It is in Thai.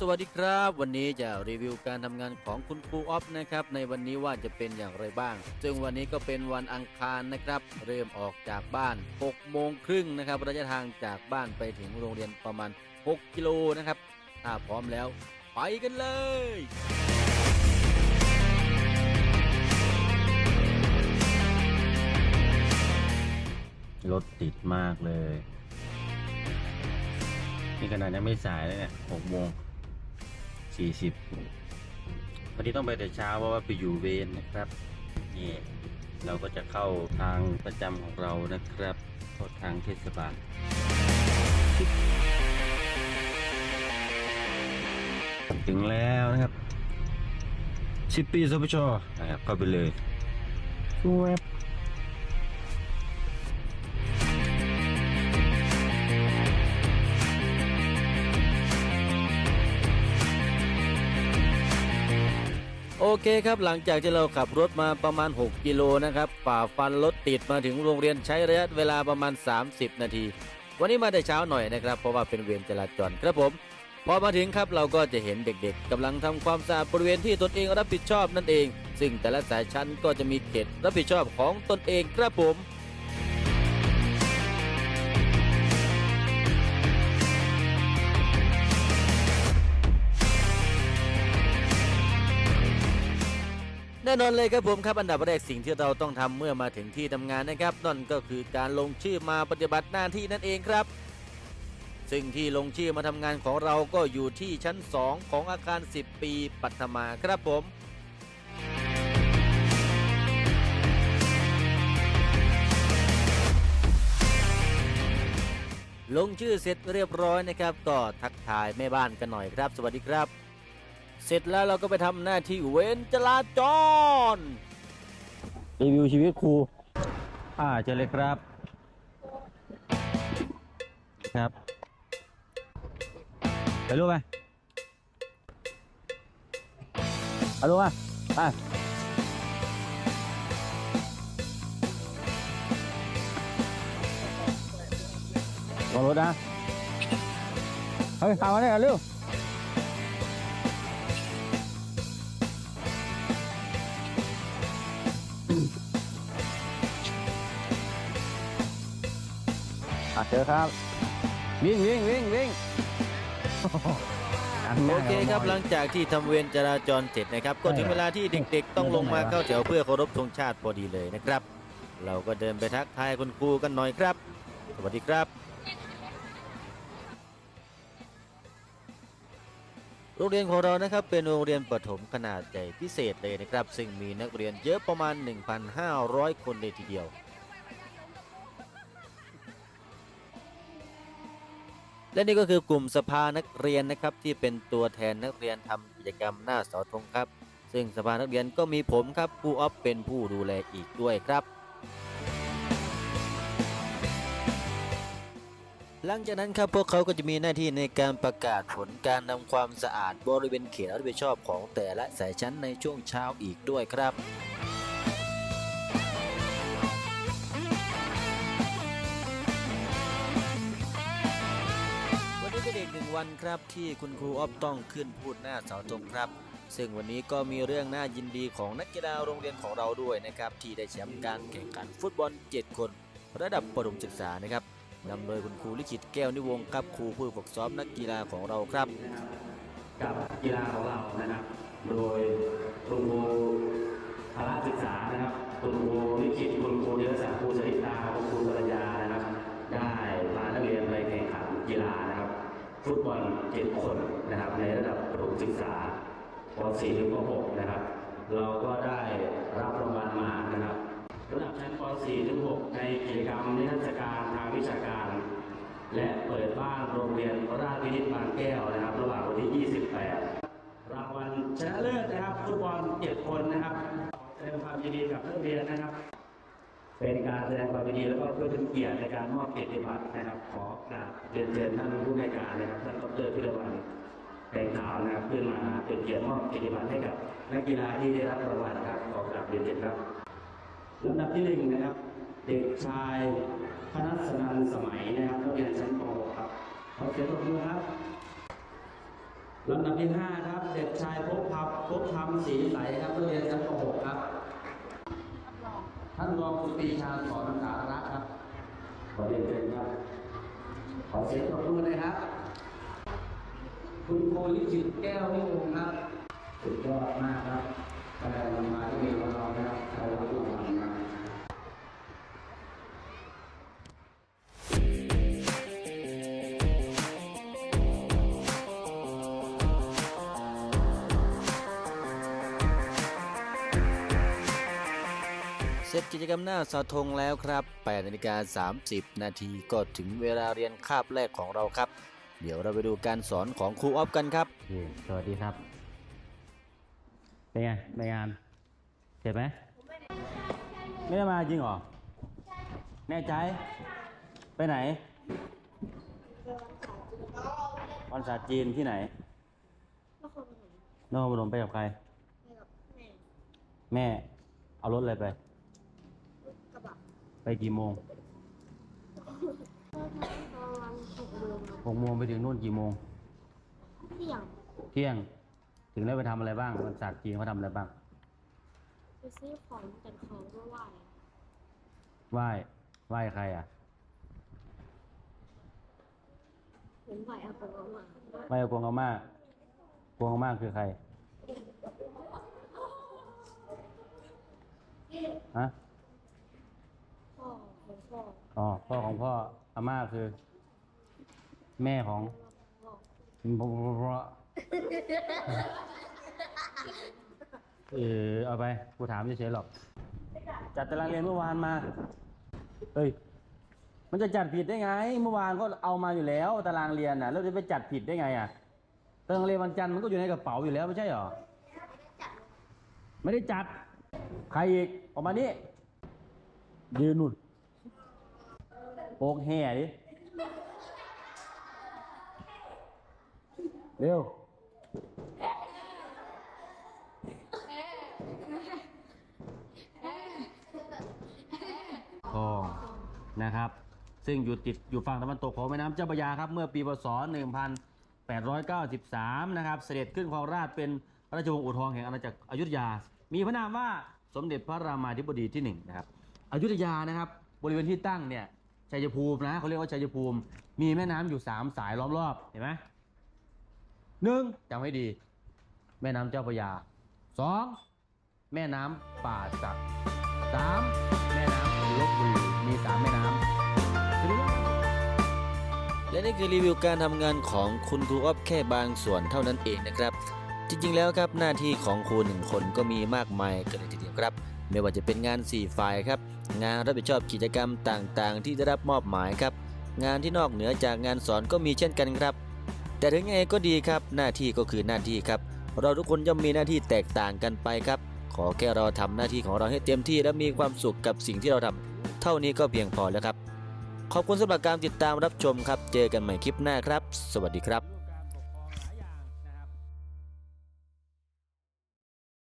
สวัสดีครับ วันนี้จะรีวิวการทำงานของคุณครูออฟนะครับ ในวันนี้ว่าจะเป็นอย่างไรบ้าง ซึ่งวันนี้ก็เป็นวันอังคารนะครับ เริ่มออกจากบ้าน6โมงครึ่งนะครับ ระยะทางจากบ้านไปถึงโรงเรียนประมาณ 6 กิโลนะครับ ถ้าพร้อมแล้ว ไปกันเลยรถติดมากเลย นี่ขนาดยังไม่สายเลยเนี่ยหกโมง สี่สิบวันนี้ต้องไปแต่เช้าเพราะว่าไปอยู่เวรนะครับนี่เราก็จะเข้าทางประจำของเรานะครับเข้าทางเทศบาลถึงแล้วนะครับชิปปี้สปชนะครับเข้าไปเลยแวบ โอเคครับหลังจากที่เราขับรถมาประมาณ 6 กิโลนะครับฝ่าฟันรถติดมาถึงโรงเรียนใช้ระยะเวลาประมาณ 30 นาที วันนี้มาแต่เช้าหน่อยนะครับ เพราะว่าเป็นเวรจราจรครับผมพอมาถึงครับเราก็จะเห็นเด็กๆกำลังทำความสะอาดบริเวณที่ตนเองรับผิดชอบนั่นเอง ซึ่งแต่ละสายชั้นก็จะมีเขตรับผิดชอบของตนเองครับผม แน่นอนเลยครับผมครับอันดับแรกสิ่งที่เราต้องทำเมื่อมาถึงที่ทำงานนะครับนั่นก็คือการลงชื่อมาปฏิบัติหน้าที่นั่นเองครับ ซึ่งที่ลงชื่อมาทำงานของเราก็อยู่ที่ชั้น 2 ของอาคาร 10 ปีปัทมาครับผมลงชื่อเสร็จเรียบร้อยนะครับก็ทักทายแม่บ้านกันหน่อยครับ สวัสดีครับ เสร็จแล้วเราก็ไปทำหน้าที่เว้นจราจร รีวิวชีวิตครู อ่าเจอเลยครับ ครับไปรู้ไหมไปรู้ไหมไปลงรถนะ เฮ้ยขับมาเนี่ยเร็ว อะเจอครับ วิ่งวิ่งวิ่งวิ่งโอเคครับหลังจากที่ทำเวรจราจรเสร็จนะครับ ก็ถึงเวลาที่เด็กๆ ต้องลงมาเข้าแถวเพื่อเคารพธงชาติพอดีเลยนะครับ เราก็เดินไปทักทายคุณครูกันหน่อยครับ สวัสดีครับ รงเรียนของเรานะครับเป็นโรงเรียนประถมขนาดใหญ่พิเศษเลยนะครับ ซึ่งมีนักเรียนเยอะประมาณ 1,500 คนเลยทีเดียวและนี่ก็คือกลุ่มสภานักเรียนนะครับที่เป็นตัวแทนนักเรียนทำกิจกรรมหน้าเสาธงครับ ซึ่งสภานักเรียนก็มีผมครับครูออฟเป็นผู้ดูแลอีกด้วยครับ หลังจากนั้นครับพวกเขาก็จะมีหน้าที่ในการประกาศผลการทำความสะอาดบริเวณเขตรับผิดชอบของแต่ละสายชั้นในช่วงเช้าอีกด้วยครับวันนี้เป็นอีกหนึ่งวันครับที่คุณครูออฟต้องขึ้นพูดหน้าเสาธงครับ ซึ่งวันนี้ก็มีเรื่องน่ายินดีของนักกีฬาโรงเรียนของเราด้วยนะครับ ที่ได้แชมป์การแข่งขันฟุตบอล 7 คน ระดับประถมศึกษานะครับ นำโดยคุณครูลิขิตแก้วนิวงศ์ครับครูผู้ฝึกซ้อมนักกีฬาของเราครับ กับกีฬาของเรานะครับ โดยคุณครูพละศึกษานะครับคุณครูลิขิตคุณครูเยอะศักดิ์ครูสริตาคุณครูสรัญญานะครับ ได้พานักเรียนไปแข่งขันกีฬานะครับ ฟุตบอลเจ็ดคนนะครับ ในระดับประถมศึกษาป .4 ถึงป .6 นะครับ เราก็ได้รับรางวัลมานะครับ ระดับชั้นป .4 ถึง6ในกิจกรรมนิทรรศการทางวิชาการ และเปิดบ้านโรงเรียนราชวินิตบางแก้วนะครับ ระหว่างวันที่ 28 รางวัลชนะเลิศนะครับฟุตบอล7คนนะครับแสดงความยินดีกับนักเรียนนะครับ เป็นการแสดงความยินดีแล้วก็เพื่อเป็นเกียรติในการมอบเกียรติบัตรนะครับ ขอกราบเรียนเชิญท่านผู้ในวยการนะครับท่านดรพิรวันแดงขาวนะครับขึ้นมาเป็นเกียรติมอบเกียรติบัตรให้กับนักกีฬาที่ได้รับรางวัลครับขอกราบเรียนเชิญครับ ลำดับที่หนึ่งนะครับ เด็กชายพนัสนันสมัยนะครับนักเรียนชั้นป .6 ครับขอเสียงปรบมือครับลำดับที่ห้าครับ เด็กชายภพพับภพธรรมศรีใสครับนักเรียนชั้นป .6 ครับ ท่านรองคุณปีชาสอนสาระครับขอเรียนเชิญครับ ขอเสียงปรบมือเลยครับ คุณโคลิจิตแก้วนิวงศ์ครับสุดยอดมากครับ เสร็จกิจกรรมหน้าเสาธงแล้วครับ8นาฬิกา30 นาทีก็ถึงเวลาเรียนคาบแรกของเราครับ เดี๋ยวเราไปดูการสอนของครูออฟกันครับโอเคสวัสดีครับเป็นไงในงานเจ็บไหมไม่ได้มาจริงเหรอ แน่ใจ ไปไหนวันศาสตร์จีนที่ไหนก็คงเห็นนครปฐมไปกับใครไปกับแม่แม่ เอารถอะไรไปรถกระบะ ไปกี่โมงก็ทำประมาณหกโมงครับหกโมงไปถึงนู่นกี่โมง เที่ยงเที่ยง ถึงได้ไปทำอะไรบ้างวันศาสตร์จีนเขาทำอะไรบ้างไปซื้อของจัดของเมื่อวานไหว้ไหว้ใครอะผมไหวอาปงเอามาไหว้กวงอาม่ากวงอาม่าคือใครฮะพ่อ ของพ่ออ๋อพ่อของพ่ออาม่าคือ แม่ของพ่อเพราะเออเอาไปกูถามเฉยๆหรอก จัดตารางเรียนเมื่อวานมาเอ้ยมันจะจัดผิดได้ไง เมื่อวานก็เอามาอยู่แล้ว ตารางเรียนน่ะ แล้วจะไปจัดผิดได้ไงอะตารางเรียนวันจันทร์มันก็อยู่ในกระเป๋าอยู่แล้วไม่ใช่หรอไม่ได้จัด ใครอีกออกมานี่ยืนนู่น โปกแห่ดิเร็วทองนะครับ ซึ่งอยู่ติดอยู่ฝั่งตะวันตกของแม่น้ำเจ้าพระยาครับ เมื่อปีพศ 1893 นะครับ เสด็จขึ้นครองราชย์เป็นพระราชวงศ์อู่ทองแห่งอาณาจักรอยุธยา มีพระนามว่าสมเด็จพระรามาธิบดีที่หนึ่งนะครับอยุธยานะครับ บริเวณที่ตั้งเนี่ย ชัยภูมินะเขาเรียกว่าชัยภูมิ มีแม่น้ำอยู่สามสายล้อมรอบเห็นไหมหนึ่งจำไว้ดี แม่น้ำเจ้าพระยาสองแม่น้ำป่าสักสามแม่น้ำลบบุรีมีสามแม่น้ำและนี่คือรีวิวการทำงานของคุณครูออฟแค่บางส่วนเท่านั้นเองนะครับ จริงๆแล้วครับหน้าที่ของครูหนึ่งคนก็มีมากมายเกันเลยทีเดียวครับ ไม่ว่าจะเป็นงาน 4 ฝ่ายครับ งานรับผิดชอบกิจกรรมต่างๆ ที่ได้รับมอบหมายครับ งานที่นอกเหนือจากงานสอนก็มีเช่นกันครับ แต่ถึงยังไงก็ดีครับ หน้าที่ก็คือหน้าที่ครับ เราทุกคนย่อมมีหน้าที่แตกต่างกันไปครับ ขอแค่เราทำหน้าที่ของเราให้เต็มที่และมีความสุขกับสิ่งที่เราทำเท่านี้ก็เพียงพอแล้วครับ ขอบคุณสำหรับการติดตามรับชมครับ เจอกันใหม่คลิปหน้าครับ สวัสดีครับ